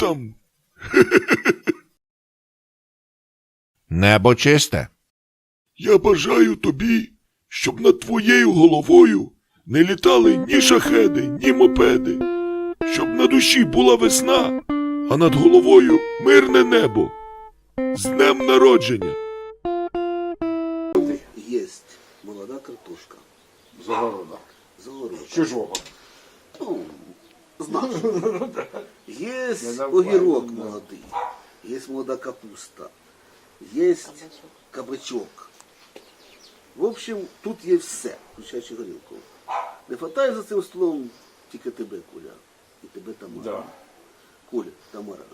там? Небо чисте. Я бажаю тобі, щоб над твоєю головою не літали ні шахеди, ні мопеди, щоб на душі була весна, а над головою мирне небо. З днем народження! Есть молода картошка. Загорода. Загород. Чужого. Ну, знаешь. Есть Не навпаки, огірок молодий, есть молода капуста, есть кабачок. В общем, тут є все, включаючи горілку. Не хватає за цим столом тільки тебе, Коля, і тебе Тамара. Да. Коля, Тамара.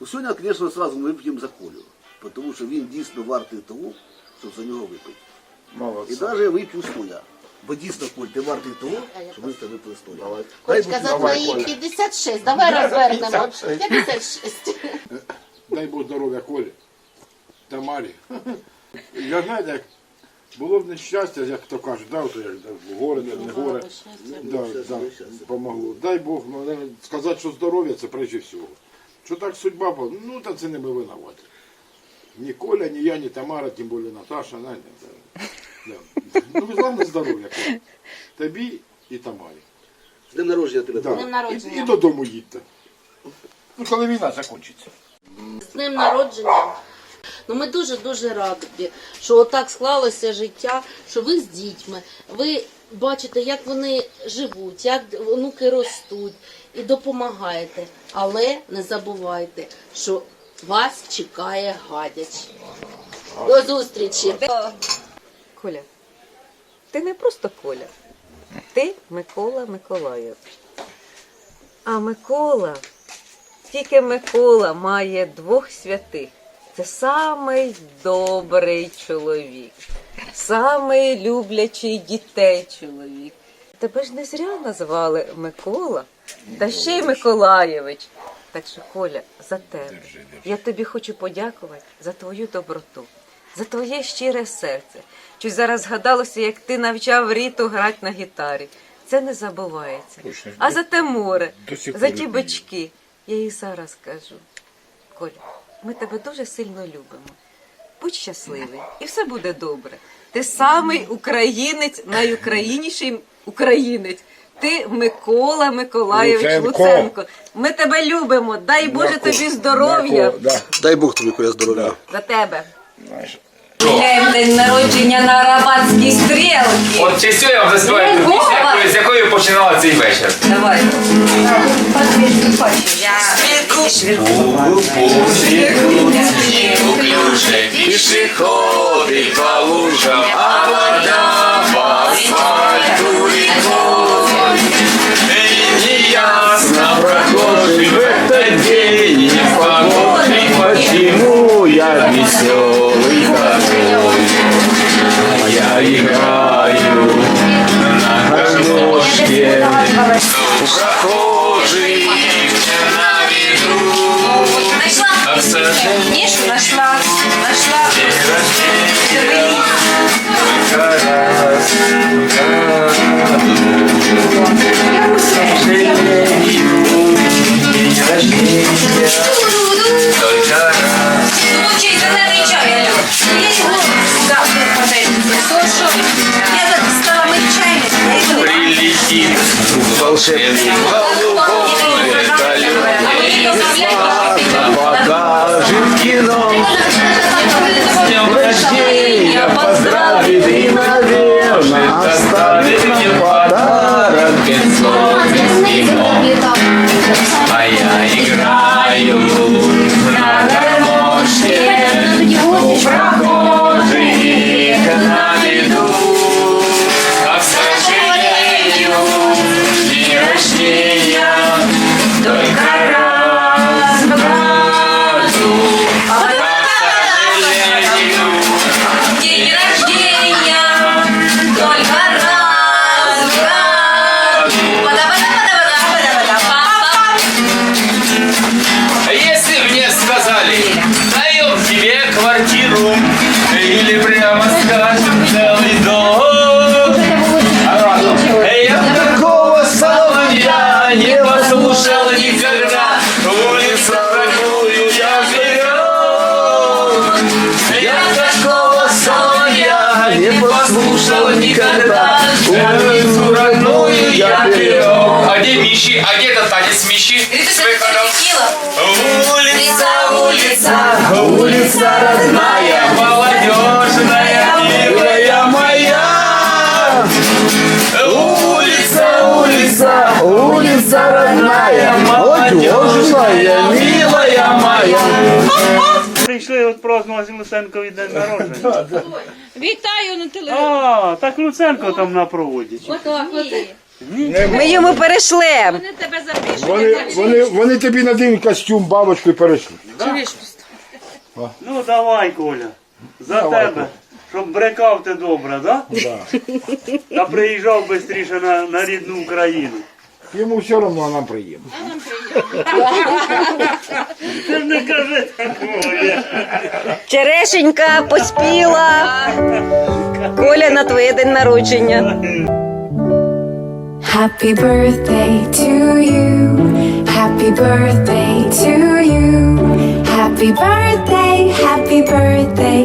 Ну, сьогодні, звісно, одразу ми вип'ємо за Колю, тому що він дійсно вартий того, щоб за нього випити. І навіть я вип'ю стоя. Бо дійсно, Коль, ти вартий того, щоб ми з тебе випили стоя. Давай. Дай Колька, Бог за твої 56. Давай розвернемо. 56. 56. Дай Бог здоров'я Колі. Тамарі. Я знаєте, як було б нещастя, як то кажуть, да, от як да, горе, не, не горе. Да, да, помогло. Дай Бог ну, сказати, що здоров'я це прежде всього. Що так судьба, була, ну та це не ми винуваті. Ні Коля, ні я, ні Тамара, тим більше Наташа, знаєте. Ну, головне здоров'я, Тобі і Тамарі. З днем народження тебе. Да. Коля. Днем народження. І, і додому їдьте. Ну, коли війна закінчиться. З днем народження. Ну, ми дуже-дуже раді, що отак склалося життя, що ви з дітьми, ви бачите, як вони живуть, як онуки ростуть і допомагаєте. Але не забувайте, що вас чекає гадяч. До зустрічі! Коля, ти не просто Коля. Ти Микола Миколаєв. А Микола, тільки Микола має двох святих. Це самий добрий чоловік, самий люблячий дітей чоловік. Тебе ж не зря назвали Микола, та ще й Миколаєвич. Так що, Коля, за тебе. Я тобі хочу подякувати за твою доброту, за твоє щире серце. Щось зараз згадалося, як ти навчав Ріту грати на гітарі. Це не забувається. А за те море, за ті бички. Я їй зараз кажу. Коля, ми тебе дуже сильно любимо. Будь щасливий, і все буде добре. Ти самий українець, найукраїніший українець. Ти Микола Миколаєвич Луценко. Луценко. Ми тебе любимо. Дай Боже тобі здоров'я Дай Бог тобі, Коля, здоров'я. за тебе. Гуляємо день народження на Арабатській стрілці. От чи сьогодні я вам заспіваю пісню, якою- з якою починала цей вечір. Давай. Неуклюже пішоходи волшебный голубой вертолет и покажет кино. С днем рождения поздравит и, наверное, оставит мне подарок без слов, без. А или прямо скажем целый дом. Я такого соловья не послушал никогда, улицу такую я берег. Я такого соловья не послушал никогда, улицу родную я берег. А где Мищи? А где этот танец Мищи? С выходом молодежная, милая моя. Прийшли от празднувати Луценкові день народження. Вітаю на телевізорі. А, так Луценко там на проводі. Отак, от. Ми йому перейшлемо. Вони тебе запишуть. Вони, вони, вони тобі надінуть костюм, бабочку і перейшли. Ну давай, Коля. За тебе. Щоб брекав ти добре, да? Да. Та приїжджав швидше на, на рідну Україну. Йому все одно, а нам приємно. Ти не кажи такого. Черешенька поспіла. Коля на твоє день народження. Happy birthday to you. Happy birthday to you. Happy birthday, happy birthday,